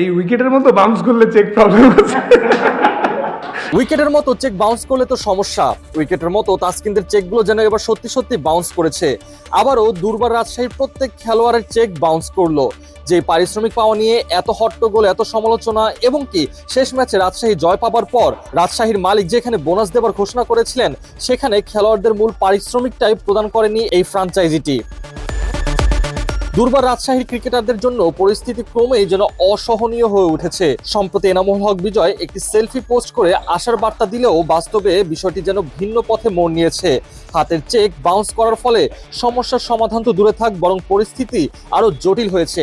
এই উইকেটের মতো বাউন্স করলে চেক প্রবলেম আছে। উইকেটের মতো চেক বাউন্স করলে তো সমস্যা। উইকেটের মতো তাসকিনদের চেকগুলো যেন এবার সত্যি সত্যি বাউন্স করেছে। আবারও দুর্বার রাজশাহীর প্রত্যেক খেলোয়াড়ের চেক বাউন্স করল। যে পারিশ্রমিক পাওয়া নিয়ে এত হট্টগোল, এত সমালোচনা এবং কি শেষ ম্যাচে রাজশাহী জয় পাবার পর রাজশাহীর মালিক যেখানে বোনাস দেবার ঘোষণা করেছিলেন, সেখানে খেলোয়াড়দের মূল পারিশ্রমিকটাই প্রদান করেনি এই ফ্রাঞ্চাইজিটি দুর্বার রাজশাহীর ক্রিকেটারদের জন্য পরিস্থিতি ক্রমেই যেন অসহনীয় হয়ে উঠেছে। সম্প্রতি এনামুল হক বিজয় একটি সেলফি পোস্ট করে আসার বার্তা দিলেও বাস্তবে বিষয়টি যেন ভিন্ন পথে মোড় নিয়েছে। হাতের চেক বাউন্স করার ফলে সমস্যার সমাধান তো দূরে থাক, বরং পরিস্থিতি আরও জটিল হয়েছে।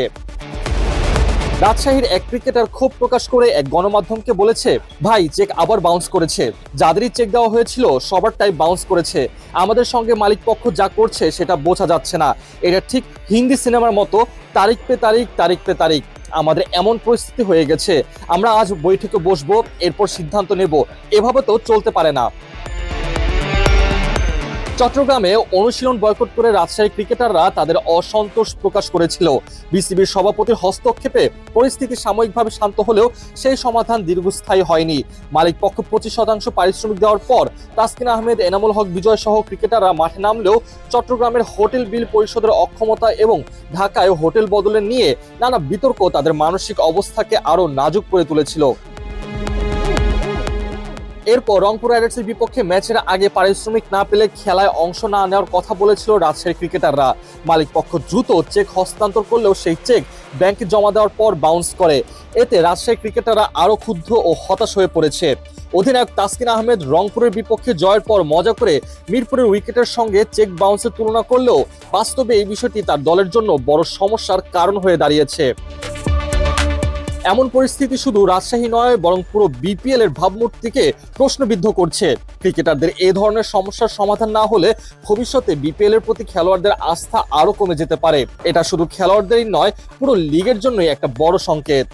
রাজশাহীর এক ক্রিকেটার ক্ষোভ প্রকাশ করে এক গণমাধ্যমকে বলেছে, ভাই, চেক আবার বাউন্স করেছে। যাদেরই চেক দেওয়া হয়েছিল সবার সবারটাই বাউন্স করেছে। আমাদের সঙ্গে মালিক পক্ষ যা করছে, সেটা বোঝা যাচ্ছে না। এটা ঠিক হিন্দি সিনেমার মতো, তারিখ পে তারিখ তারিখ পে তারিখ। আমাদের এমন পরিস্থিতি হয়ে গেছে। আমরা আজ বৈঠকে বসবো, এরপর সিদ্ধান্ত নেব। এভাবে তো চলতে পারে না। চট্টগ্রামে অনুশীলন বয়কট করে রাজশাহী ক্রিকেটাররা তাদের অসন্তোষ প্রকাশ করেছিল। বিসিবির সভাপতির হস্তক্ষেপে পরিস্থিতি সাময়িকভাবে শান্ত হলেও সেই সমাধান দীর্ঘস্থায়ী হয়নি। মালিক পক্ষ পঁচিশ শতাংশ পারিশ্রমিক দেওয়ার পর তাসকিন আহমেদ, এনামুল হক, বিজয় সহ ক্রিকেটাররা মাঠে নামলেও চট্টগ্রামের হোটেল বিল পরিশোধের অক্ষমতা এবং ঢাকায় হোটেল বদলে নিয়ে নানা বিতর্ক তাদের মানসিক অবস্থাকে আরও নাজুক করে তুলেছিল। এরপর রংপুর রাইডার্সের বিপক্ষে ম্যাচের আগে পারিশ্রমিক না পেলে খেলায় অংশ না নেওয়ার কথা বলেছিল রাজশাহী ক্রিকেটাররা। মালিক পক্ষ দ্রুত চেক হস্তান্তর করলেও সেই চেক ব্যাংকে জমা দেওয়ার পর বাউন্স করে। এতে রাজশাহী ক্রিকেটাররা আরও ক্ষুব্ধ ও হতাশ হয়ে পড়েছে। অধিনায়ক তাসকিন আহমেদ রংপুরের বিপক্ষে জয়ের পর মজা করে মিরপুরের উইকেটের সঙ্গে চেক বাউন্সের তুলনা করলেও বাস্তবে এই বিষয়টি তার দলের জন্য বড় সমস্যার কারণ হয়ে দাঁড়িয়েছে। এমন পরিস্থিতি শুধু রাজশাহী নয়, বরং পুরো বিপিএল এর ভাবমূর্তিকে প্রশ্নবিদ্ধ করছে। ক্রিকেটারদের এ ধরনের সমস্যার সমাধান না হলে ভবিষ্যতে বিপিএল এর প্রতি খেলোয়াড়দের আস্থা আরও কমে যেতে পারে। এটা শুধু খেলোয়াড়দেরই নয়, পুরো লিগের জন্যই একটা বড় সংকেত।